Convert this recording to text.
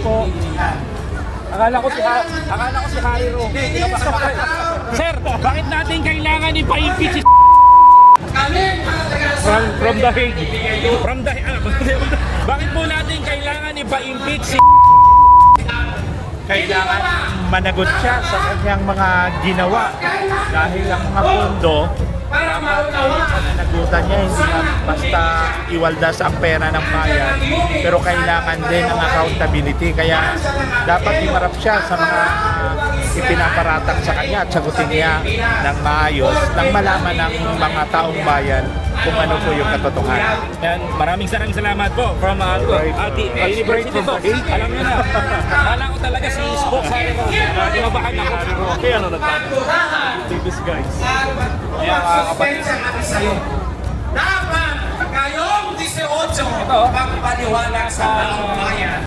po. Akala ko si ha akala ko si Harry Ro. Sir, bakit natin kailangan ipa-impeach si From, from the Hague. From the ano, Bakit po natin kailangan ipa-impeach si kailangan managot siya sa kanyang mga ginawa dahil ang mga pondo dapat pananagutan niya hindi lang basta iwaldas ang pera ng bayan pero kailangan din ang accountability kaya dapat imarap siya sa mga ipinaparatang sa kanya at sagutin niya ng maayos nang malaman ng mga taong bayan kung ano po yung katotohanan. Yan, maraming sarang salamat po from uh, Ati, uh, University po. Alam niyo na, akala ko talaga si Spoke Harry Ro. Uh, Dimabahan ako. Okay, ano nagtatapos? These guys. Kaya mga kapatid, 18 magpaliwanag sa taong bayan